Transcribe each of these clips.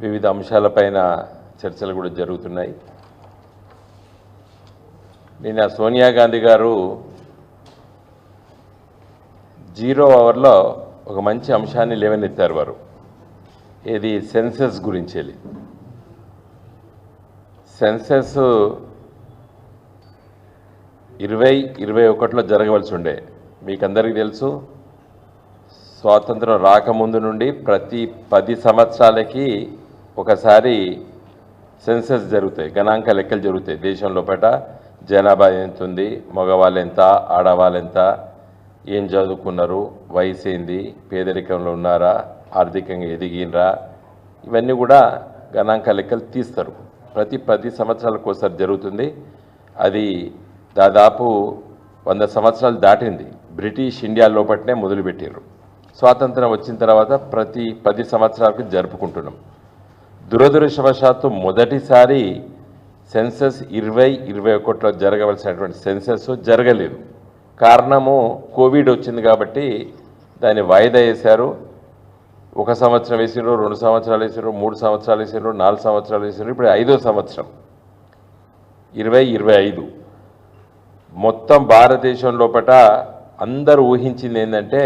వివిధ అంశాలపైన చర్చలు కూడా జరుగుతున్నాయి. నిన్న సోనియా గాంధీ గారు జీరో అవర్లో ఒక మంచి అంశాన్ని లేవనెత్తారు వారు. ఏది సెన్సెస్ గురించి వెళ్ళి సెన్సెస్ ఇరవై ఇరవై ఒకటిలో జరగవలసి ఉండే. మీకు అందరికీ తెలుసు స్వాతంత్రం రాకముందు నుండి ప్రతి పది సంవత్సరాలకి ఒకసారి సెన్సెస్ జరుగుతాయి గణాంక లెక్కలు జరుగుతాయి. దేశం లోపల జనాభా ఎంత ఉంది మగవాళ్ళు ఎంత ఆడవాళ్ళు ఎంత ఏం చదువుకున్నారు వయసు ఏంది పేదరికంలో ఉన్నారా ఆర్థికంగా ఎదిగినరా ఇవన్నీ కూడా గణాంక లెక్కలు తీస్తారు. ప్రతి పది సంవత్సరాలకు ఒకసారి జరుగుతుంది. అది దాదాపు వంద సంవత్సరాలు దాటింది. బ్రిటిష్ ఇండియా లోపట్నే మొదలుపెట్టారు స్వాతంత్రం వచ్చిన తర్వాత ప్రతి పది సంవత్సరాలకు జరుపుకుంటున్నాం. దురదృష్టవశాత్తు మొదటిసారి సెన్సస్ ఇరవై ఇరవై ఒకటిలో జరగవలసినటువంటి సెన్సస్ జరగలేదు. కారణము కోవిడ్ వచ్చింది కాబట్టి దాన్ని వాయిదా వేశారు. ఒక సంవత్సరం వేసినారు రెండు సంవత్సరాలు వేసినారు మూడు సంవత్సరాలు వేసినారు నాలుగు సంవత్సరాలు వేసినారు ఇప్పుడు ఐదో సంవత్సరం. ఇరవై ఇరవై ఐదు. మొత్తం భారతదేశం లోపల అందరూ ఊహించింది ఏంటంటే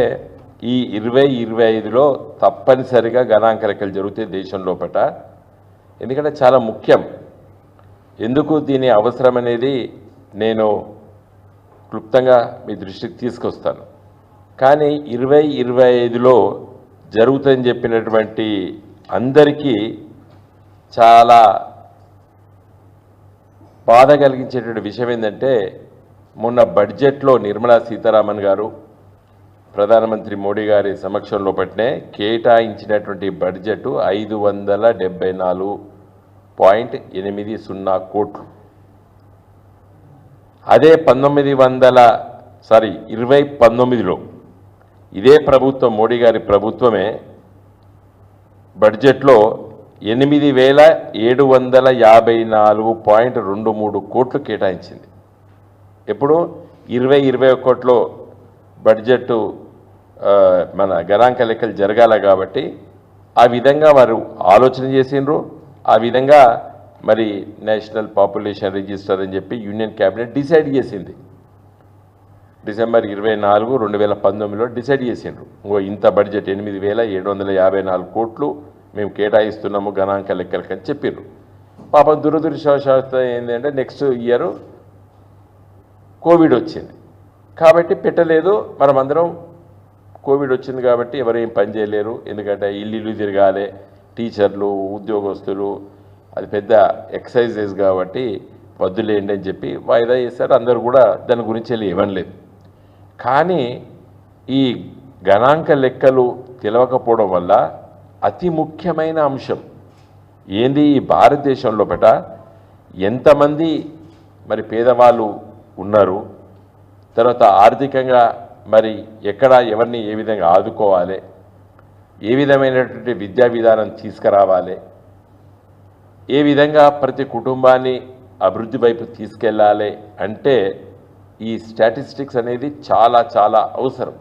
ఈ ఇరవై ఇరవై ఐదులో తప్పనిసరిగా గణాంక లెక్కలు జరుగుతాయి దేశం లోపల ఎందుకంటే చాలా ముఖ్యం. ఎందుకు దీని అవసరం అనేది నేను క్లుప్తంగా మీ దృష్టికి తీసుకొస్తాను. కానీ ఇరవై ఇరవై ఐదులో జరుగుతుందని చెప్పినటువంటి అందరికీ చాలా బాధ కలిగించేటువంటి విషయం ఏంటంటే మొన్న బడ్జెట్లో నిర్మలా సీతారామన్ గారు ప్రధానమంత్రి మోడీ గారి సమక్షంలో పట్టినే కేటాయించినటువంటి బడ్జెట్ ఐదు వందల డెబ్బై నాలుగు పాయింట్ ఎనిమిది సున్నా కోట్లు. అదే పంతొమ్మిది వందల సారీ ఇరవై పంతొమ్మిదిలో ఇదే ప్రభుత్వం మోడీ గారి ప్రభుత్వమే బడ్జెట్లో ఎనిమిది వేల ఏడు వందల యాభై నాలుగు పాయింట్ రెండు మూడు కోట్లు కేటాయించింది. ఎప్పుడు? ఇరవై ఇరవై ఒకటిలో బడ్జెట్ మన గణాంక లెక్కలు జరగాల కాబట్టి ఆ విధంగా వారు ఆలోచన చేసిండ్రు. ఆ విధంగా మరి నేషనల్ పాపులేషన్ రిజిస్టర్ అని చెప్పి యూనియన్ క్యాబినెట్ డిసైడ్ చేసింది. డిసెంబర్ ఇరవై నాలుగు రెండు వేల పంతొమ్మిదిలో డిసైడ్ చేసిండ్రు. ఇంకో ఇంత బడ్జెట్ ఎనిమిది వేల ఏడు వందల యాభై నాలుగు కోట్లు మేము కేటాయిస్తున్నాము గణాంక లెక్కలకి అని చెప్పిండ్రు పాపం దురదృష్టవశాత్తు ఏంటంటే నెక్స్ట్ ఇయర్ కోవిడ్ వచ్చింది. కాబట్టి పెట్టలేదు. మనమందరం కోవిడ్ వచ్చింది కాబట్టి ఎవరేం పని చేయలేరు. ఎందుకంటే ఇల్లు ఇల్లు తిరగాలి. టీచర్లు ఉద్యోగస్తులు అది పెద్ద ఎక్సర్సైజెస్ కాబట్టి వద్దులేండి అని చెప్పి వాయిదా చేశారు అందరూ కూడా దాని గురించి వెళ్ళి ఇవ్వలేదు కానీ ఈ గణాంక లెక్కలు తెలవకపోవడం వల్ల అతి ముఖ్యమైన అంశం ఏంది ఈ భారతదేశంలో పట ఎంతమంది మరి పేదవాళ్ళు ఉన్నారు? తర్వాత ఆర్థికంగా మరి ఎక్కడ ఎవరిని ఏ విధంగా ఆదుకోవాలి? ఏ విధమైనటువంటి విద్యా విధానం తీసుకురావాలి? ఏ విధంగా ప్రతి కుటుంబాన్ని అభివృద్ధి వైపు తీసుకెళ్ళాలి? అంటే ఈ స్టాటిస్టిక్స్ అనేది చాలా చాలా అవసరం.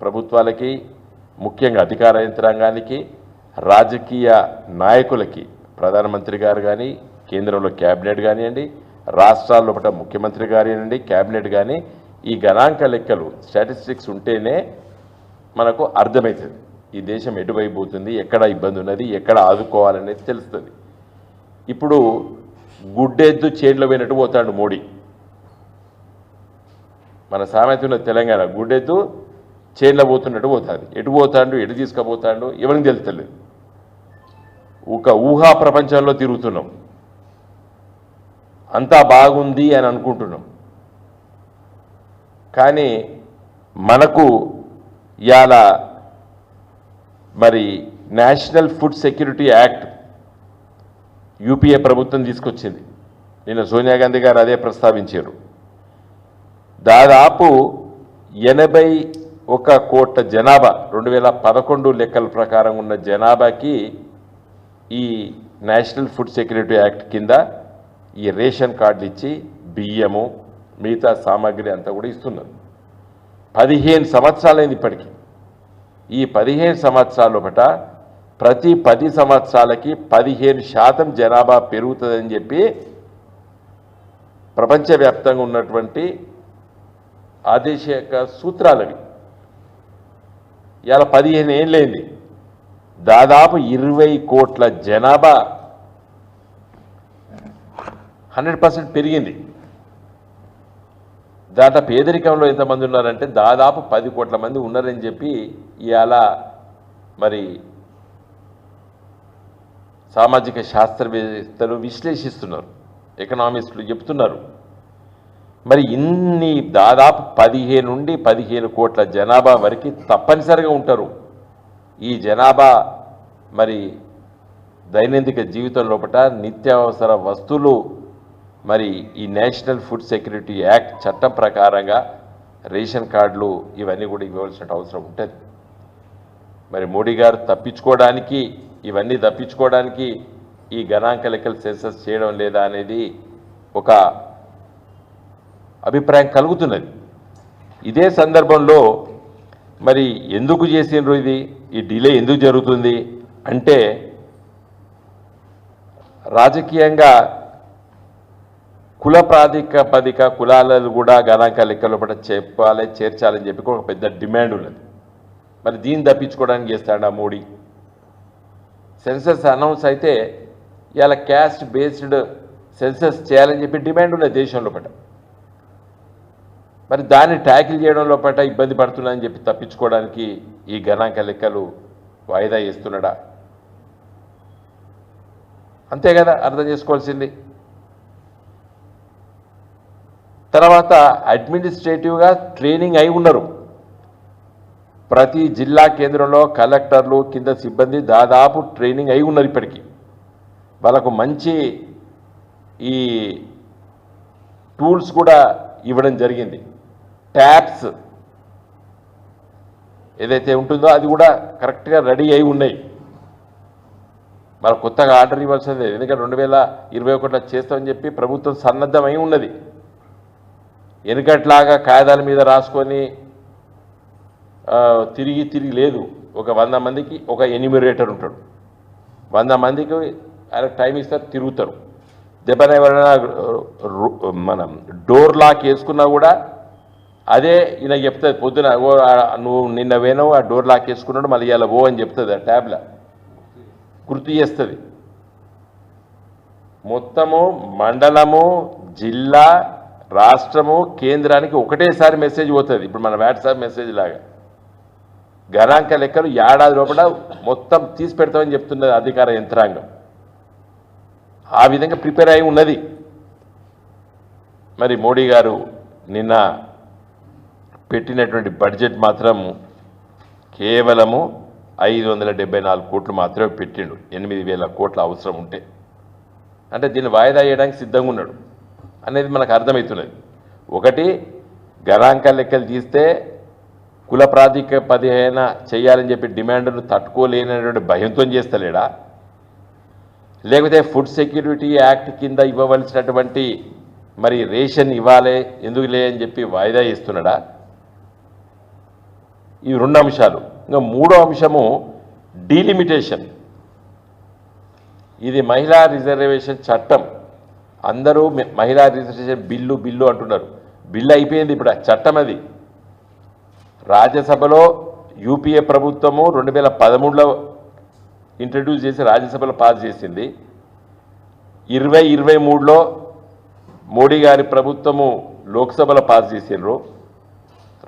ప్రభుత్వాలకి ముఖ్యంగా అధికార యంత్రాంగానికి రాజకీయ నాయకులకి ప్రధానమంత్రి గారు కానీ కేంద్రంలో క్యాబినెట్ కానివ్వండి రాష్ట్రాల్లో పట్ల ముఖ్యమంత్రి కానివ్వండి క్యాబినెట్ కానీ ఈ గణాంక లెక్కలు స్టాటిస్టిక్స్ ఉంటేనే మనకు అర్థమవుతుంది. ఈ దేశం ఎటువైపు పోతుంది ఎక్కడ ఇబ్బంది ఉన్నది ఎక్కడ ఆదుకోవాలనేది తెలుస్తుంది. ఇప్పుడు గుడ్డెద్దు చేతిలో పోయినట్టు పోతాడు మోడీ. మన సామెత ఉన్న తెలంగాణ గుడ్డెద్దు చేన్లో పోతున్నట్టు పోతుంది. ఎటు పోతాడు ఎటు తీసుకుపోతాడు ఎవరికి తెలుస్తలేదు. ఒక ఊహా ప్రపంచంలో తిరుగుతున్నాం. అంతా బాగుంది అని అనుకుంటున్నాం. కానీ మనకు ఇలా మరి national food security act UPA ప్రభుత్వం తీసుకొచ్చింది. నిన్న సోనియా గాంధీ గారు అదే ప్రస్తావించారు. దాదాపు ఎనభై ఒక కోట్ల జనాభా రెండు వేల పదకొండు లెక్కల ప్రకారం ఉన్న జనాభాకి ఈ నేషనల్ ఫుడ్ సెక్యూరిటీ యాక్ట్ కింద ఈ రేషన్ కార్డులు ఇచ్చి బియ్యము మిగతా సామాగ్రి అంతా కూడా ఇస్తున్నారు. పదిహేను సంవత్సరాలైంది ఇప్పటికి. ఈ పదిహేను సంవత్సరాలు ఒకట ప్రతి పది సంవత్సరాలకి పదిహేను శాతం జనాభా పెరుగుతుందని చెప్పి ప్రపంచవ్యాప్తంగా ఉన్నటువంటి ఆదేశక సూత్రాలవి. ఇలా పదిహేను ఏళ్ళైంది. దాదాపు ఇరవై కోట్ల జనాభా హండ్రెడ్ పర్సెంట్ పెరిగింది. దాంట్లో పేదరికంలో ఎంతమంది ఉన్నారంటే దాదాపు పది కోట్ల మంది ఉన్నారని చెప్పి ఇవాళ మరి సామాజిక శాస్త్రవేత్తలు విశ్లేషిస్తున్నారు. ఎకనామిస్టులు చెప్తున్నారు. మరి ఇన్ని దాదాపు పదిహేను నుండి పదిహేను కోట్ల జనాభా వరకు తప్పనిసరిగా ఉంటారు. ఈ జనాభా మరి దైనందిక జీవితం లోపల నిత్యావసర వస్తువులు మరి ఈ నేషనల్ ఫుడ్ సెక్యూరిటీ యాక్ట్ చట్టం ప్రకారంగా రేషన్ కార్డులు ఇవన్నీ కూడా ఇవ్వవలసిన అవసరం ఉంటుంది. మరి మోడీ గారు తప్పించుకోవడానికి ఇవన్నీ తప్పించుకోవడానికి ఈ గణాంక లెక్కలు సెన్సస్ చేయడం లేదా అనేది ఒక అభిప్రాయం కలుగుతున్నది. ఇదే సందర్భంలో మరి ఎందుకు చేసిండ్రు ఇది? ఈ డిలే ఎందుకు జరుగుతుంది? అంటే రాజకీయంగా కుల ప్రాతిపదిక కులాలను కూడా గణాంక లెక్కలు లోపల చెప్పాలి చేర్చాలని చెప్పి ఒక పెద్ద డిమాండ్ ఉన్నది. మరి దీన్ని తప్పించుకోవడానికి చేస్తాడా మోడీ? సెన్సస్ అనౌన్స్ అయితే ఇవాళ క్యాస్ట్ బేస్డ్ సెన్సస్ చేయాలని చెప్పి డిమాండ్ ఉన్నది దేశం లోపల మరి దాన్ని ట్యాకిల్ చేయడం లోపల ఇబ్బంది పడుతున్నాయని చెప్పి తప్పించుకోవడానికి ఈ గణాంక లెక్కలు వాయిదా వేస్తున్నాడా? అంతే కదా అర్థం చేసుకోవాల్సింది. తర్వాత అడ్మినిస్ట్రేటివ్గా ట్రైనింగ్ అయి ఉన్నారు ప్రతి జిల్లా కేంద్రంలో కలెక్టర్లు కింద సిబ్బంది దాదాపు ట్రైనింగ్ అయి ఉన్నారు ఇప్పటికీ. వాళ్ళకు మంచి ఈ టూల్స్ కూడా ఇవ్వడం జరిగింది. ట్యాబ్స్ ఏదైతే ఉంటుందో అది కూడా కరెక్ట్గా రెడీ అయి ఉన్నాయి. మరి కొత్తగా ఆర్డర్ ఇవ్వాల్సిందే. ఎందుకంటే రెండు వేల ఇరవై ఒకటిలో చేస్తామని చెప్పి ప్రభుత్వం సన్నద్ధమై ఉన్నది. వెనుకట్లాగా కాగితాల మీద రాసుకొని తిరిగి తిరిగి లేదు. ఒక వంద మందికి ఒక ఎన్యూమిరేటర్ ఉంటాడు. వంద మందికి ఆయనకు టైం ఇస్తారు తిరుగుతారు. దెబ్బన ఎవరైనా మనం డోర్ లాక్ వేసుకున్నా కూడా అదే ఈయన చెప్తుంది పొద్దున ఓ ఆ నువ్వు నిన్న వేనవు ఆ డోర్ లాక్ వేసుకున్నాడు మళ్ళీ ఇలా ఓ అని చెప్తుంది ఆ ట్యాబ్లో గుర్తు చేస్తుంది. మొత్తము మండలము జిల్లా రాష్ట్రము కేంద్రానికి ఒకటేసారి మెసేజ్ పోతుంది. ఇప్పుడు మన వాట్సాప్ మెసేజ్ లాగా. గణాంక లెక్కలు ఏడాది లోపల మొత్తం తీసి పెడతామని చెప్తున్నది అధికార యంత్రాంగం. ఆ విధంగా ప్రిపేర్ అయి ఉన్నది. మరి మోడీ గారు నిన్న పెట్టినటువంటి బడ్జెట్ మాత్రం కేవలము ఐదు వందల డెబ్బై నాలుగు కోట్లు మాత్రమే పెట్టిండు. ఎనిమిది వేల కోట్ల అవసరం ఉంటే. అంటే దీన్ని వాయిదా వేయడానికి సిద్ధంగా ఉన్నాడు. అనేది మనకు అర్థమవుతున్నది ఒకటి గణాంక లెక్కలు తీస్తే కుల ప్రాతిపదికన చేయాలని చెప్పి డిమాండ్ను తట్టుకోలేనటువంటి భయంతో చేస్తలేడా? లేకపోతే ఫుడ్ సెక్యూరిటీ యాక్ట్ కింద ఇవ్వవలసినటువంటి మరి రేషన్ ఇవ్వాలి ఎందుకు లే అని చెప్పి వాయిదా ఇస్తున్నాడా ఈ రెండు అంశాలు. ఇంకా మూడో అంశము డీలిమిటేషన్. ఇది మహిళా రిజర్వేషన్ చట్టం. అందరూ మహిళా రిజిస్ట్రేషన్ బిల్లు బిల్లు అంటున్నారు. బిల్లు అయిపోయింది ఇప్పుడు చట్టం అది. రాజ్యసభలో యూపీఏ ప్రభుత్వము రెండు వేల పదమూడులో ఇంట్రడ్యూస్ చేసి రాజ్యసభలో పాస్ చేసింది. ఇరవై ఇరవై మూడులో మోడీ గారి ప్రభుత్వము లోక్సభలో పాస్ చేసిండ్రు.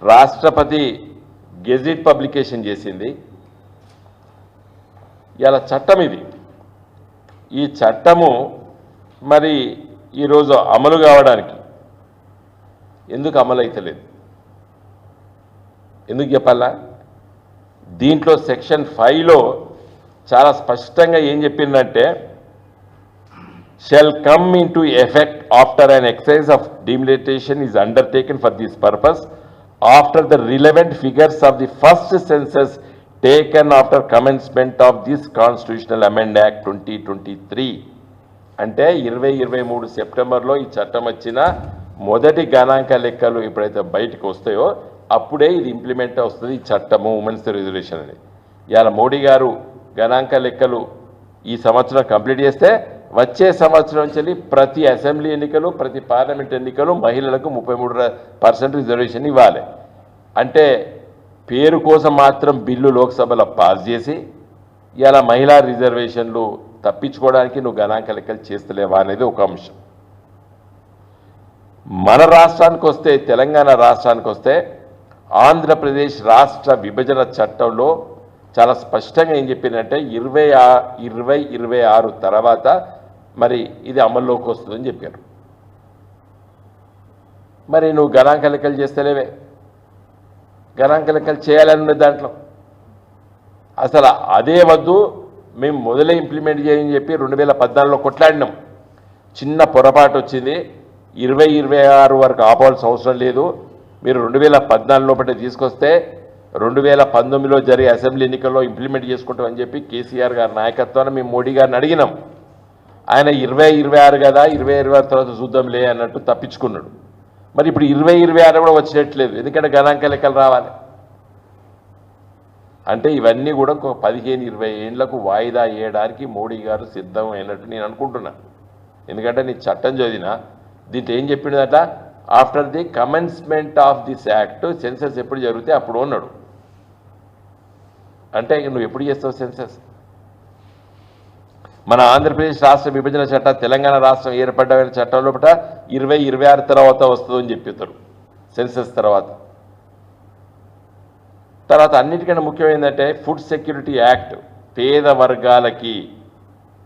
రాష్ట్రపతి గెజిట్ పబ్లికేషన్ చేసింది. ఇలా చట్టం ఇది. ఈ చట్టము మరి ఈరోజు అమలు కావడానికి ఎందుకు అమలు అయితే లేదు? ఎందుకు చెప్పాలా? దీంట్లో సెక్షన్ ఫైవ్లో చాలా స్పష్టంగా ఏం చెప్పిందంటే shall come into effect after an exercise of delimitation is undertaken for this purpose after the relevant figures of the first census taken after commencement of this constitutional amend act twenty twenty three అంటే ఇరవై ఇరవై మూడు సెప్టెంబర్లో ఈ చట్టం వచ్చిన మొదటి గణాంక లెక్కలు ఎప్పుడైతే బయటకు వస్తాయో అప్పుడే ఇది ఇంప్లిమెంట్ వస్తుంది ఈ చట్టము ఉమెన్స్ రిజర్వేషన్ అని. ఇవాళ మోడీ గారు గణాంక లెక్కలు ఈ సంవత్సరం కంప్లీట్ చేస్తే వచ్చే సంవత్సరం నుంచి ప్రతి అసెంబ్లీ ఎన్నికలు ప్రతి పార్లమెంట్ ఎన్నికలు మహిళలకు ముప్పై మూడు పర్సెంట్ రిజర్వేషన్ ఇవ్వాలి. అంటే పేరు కోసం మాత్రం బిల్లు లోక్సభలో పాస్ చేసి ఇలా మహిళా రిజర్వేషన్లు తప్పించుకోవడానికి నువ్వు గణాంక లెక్కలు చేస్తలేవా అనేది ఒక అంశం. మన రాష్ట్రానికి వస్తే తెలంగాణ రాష్ట్రానికి వస్తే ఆంధ్రప్రదేశ్ రాష్ట్ర విభజన చట్టంలో చాలా స్పష్టంగా ఏం చెప్పిందంటే ఇరవై ఆ ఇరవై ఇరవై ఆరు తర్వాత మరి ఇది అమల్లోకి వస్తుందని చెప్పారు. మరి నువ్వు గణాంక లెక్కలు చేస్తలేవే. గణాంక లెక్కలు చేయాలని దాంట్లో. అసలు అదే వద్దు మేము మొదలే ఇంప్లిమెంట్ చేయని చెప్పి రెండు వేల పద్నాలుగులో కొట్లాడినాం. చిన్న పొరపాటు వచ్చింది. ఇరవై ఇరవై ఆరు వరకు ఆపాల్సిన అవసరం లేదు. మీరు రెండు వేల పద్నాలుగు లోపల తీసుకొస్తే రెండు వేల పంతొమ్మిదిలో జరిగే అసెంబ్లీ ఎన్నికల్లో ఇంప్లిమెంట్ చేసుకుంటామని చెప్పి కేసీఆర్ గారి నాయకత్వాన్ని మేము మోడీ గారిని అడిగినాం. ఆయన ఇరవై ఇరవై ఆరు కదా ఇరవై ఇరవై ఆరు తర్వాత చూద్దాంలే అన్నట్టు తప్పించుకున్నాడు. మరి ఇప్పుడు ఇరవై ఇరవై ఆరు కూడా వచ్చినట్లేదు. ఎందుకంటే గణాంక లెక్కలు రావాలి. అంటే ఇవన్నీ కూడా ఒక పదిహేను ఇరవై ఏళ్ళకు వాయిదా వేయడానికి మోడీ గారు సిద్ధం అయినట్టు నేను అనుకుంటున్నా. ఎందుకంటే నీ చట్టం చదివినా దీంట్లో ఏం చెప్పిండదట after the commencement of this act census ఎప్పుడు జరిగితే అప్పుడు ఉన్నాడు అంటే నువ్వు ఎప్పుడు చేస్తావు సెన్సెస్ మన ఆంధ్రప్రదేశ్ రాష్ట్ర విభజన చట్టం తెలంగాణ రాష్ట్రం ఏర్పడ్డ చట్టం లోపల ఇరవై ఇరవై ఆరు తర్వాత వస్తుందని చెప్తారు సెన్సెస్ తర్వాత. తర్వాత అన్నిటికన్నా ముఖ్యమైందంటే ఫుడ్ సెక్యూరిటీ యాక్ట్ పేద వర్గాలకి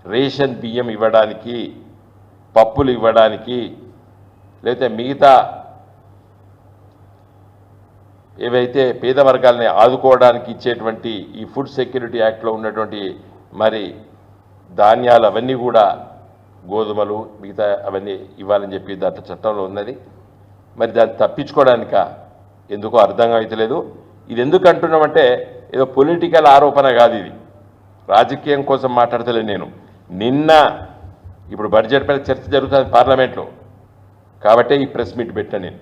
రేషన్ బియ్యం ఇవ్వడానికి పప్పులు ఇవ్వడానికి లేకపోతే మిగతా ఏవైతే పేద వర్గాలని ఆదుకోవడానికి ఇచ్చేటువంటి ఈ ఫుడ్ సెక్యూరిటీ యాక్ట్లో ఉన్నటువంటి మరి ధాన్యాలు అవన్నీ కూడా గోధుమలు మిగతా అవన్నీ ఇవ్వాలని చెప్పి దాంట్లో చట్టంలో ఉన్నది. మరి దాన్ని తప్పించుకోవడానిక ఎందుకో అర్థం అవుతలేదు ఇది ఎందుకు అంటున్నామంటే ఏదో పొలిటికల్ ఆరోపణ కాదు ఇది. రాజకీయం కోసం మాట్లాడతలేదు నేను. నిన్న ఇప్పుడు బడ్జెట్ పైన చర్చ జరుగుతుంది పార్లమెంట్లో. కాబట్టే ఈ ప్రెస్ మీట్ పెట్టా నేను.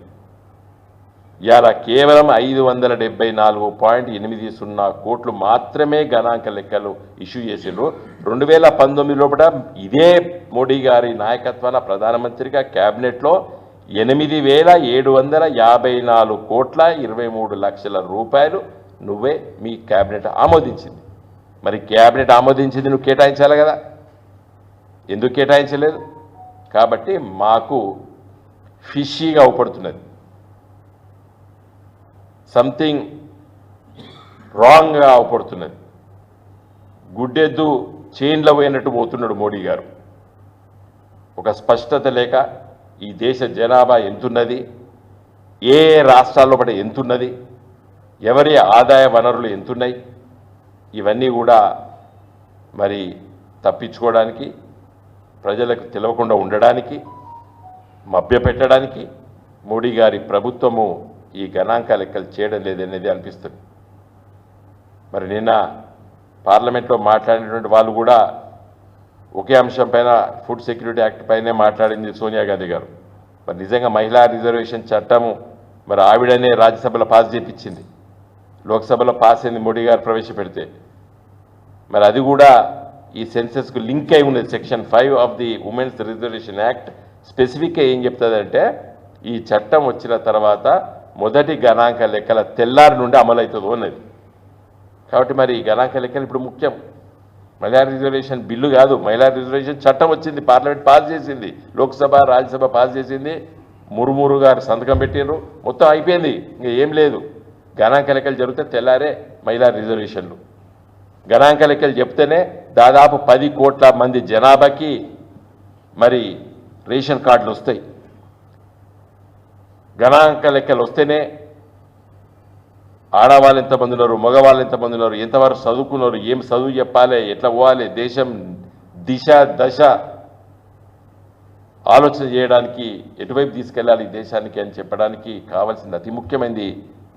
ఇవాళ కేవలం ఐదు వందల డెబ్బై నాలుగు పాయింట్ ఎనిమిది సున్నా కోట్లు మాత్రమే గణాంక లెక్కలు ఇష్యూ చేసిండ్రు. రెండు వేల పంతొమ్మిది లోపల ఇదే మోడీ గారి నాయకత్వాన ప్రధానమంత్రిగా క్యాబినెట్లో ఎనిమిది వేల ఏడు వందల యాభై నాలుగు కోట్ల ఇరవై మూడు లక్షల రూపాయలు నువ్వే మీ క్యాబినెట్ ఆమోదించింది. మరి క్యాబినెట్ ఆమోదించింది నువ్వు కేటాయించాలి కదా. ఎందుకు కేటాయించలేదు? కాబట్టి మాకు ఫిషీగా అవపడుతున్నది. సంథింగ్ రాంగ్గా అవపడుతున్నది. గుడ్డెద్దు చైన్లో పోయినట్టు పోతున్నాడు మోడీ గారు. ఒక స్పష్టత లేక ఈ దేశ జనాభా ఎంతున్నది? ఏ ఏ రాష్ట్రాల్లో పడి ఎంతున్నది? ఎవరి ఆదాయ వనరులు ఎంతున్నాయి? ఇవన్నీ కూడా మరి తప్పించుకోవడానికి ప్రజలకు తెలవకుండా ఉండడానికి మభ్యపెట్టడానికి మోడీ గారి ప్రభుత్వము ఈ గణాంక లెక్కలు చేయడం లేదనేది అనిపిస్తుంది. మరి నిన్న పార్లమెంట్లో మాట్లాడినటువంటి వాళ్ళు కూడా ఒకే అంశం పైన ఫుడ్ సెక్యూరిటీ యాక్ట్ పైనే మాట్లాడింది సోనియా గాంధీ గారు. మరి నిజంగా మహిళా రిజర్వేషన్ చట్టము మరి ఆవిడనే రాజ్యసభలో పాస్ చేయించింది లోక్సభలో పాస్ అయింది మోడీ గారు ప్రవేశపెడితే. మరి అది కూడా ఈ సెన్సెస్కు లింక్ అయి ఉన్నది. Section five of the women's reservation act స్పెసిఫిక్గా ఏం చెప్తుందంటే ఈ చట్టం వచ్చిన తర్వాత మొదటి గణాంక లెక్కల తెల్లారి నుండి అమలవుతుందో అన్నది కాబట్టి మరి ఈ గణాంక లెక్కలు ఇప్పుడు ముఖ్యం. మహిళా రిజర్వేషన్ బిల్లు కాదు. మహిళా రిజర్వేషన్ చట్టం వచ్చింది పార్లమెంట్ పాస్ చేసింది లోక్సభ రాజ్యసభ పాస్ చేసింది. మురుమురు గారు సంతకం పెట్టిండ్రు మొత్తం అయిపోయింది. ఇంకా ఏం లేదు. గణాంక లెక్కలు జరిగితే తెల్లారే మహిళా రిజర్వేషన్లు. గణాంక లెక్కలు చెప్తేనే దాదాపు పది కోట్ల మంది జనాభాకి మరి రేషన్ కార్డులు వస్తాయి. గణాంక లెక్కలు వస్తేనే ఆడవాళ్ళు ఎంతమంది ఉన్నారు మగవాళ్ళు ఎంతమంది ఉన్నారు ఎంతవరకు చదువుకున్నారు ఏం చదువు చెప్పాలి ఎట్లా పోవాలి దేశం దిశ దశ ఆలోచన చేయడానికి ఎటువైపు తీసుకెళ్ళాలి దేశానికి అని చెప్పడానికి కావాల్సింది అతి ముఖ్యమైనది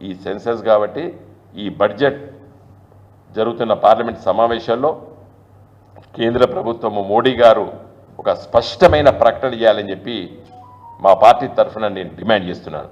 ఈ సెన్సస్ కాబట్టి ఈ బడ్జెట్ జరుగుతున్న పార్లమెంట్ సమావేశాల్లో కేంద్ర ప్రభుత్వము మోడీ గారు ఒక స్పష్టమైన ప్రకటన చేయాలని చెప్పి మా పార్టీ తరఫున నేను డిమాండ్ చేస్తున్నాను.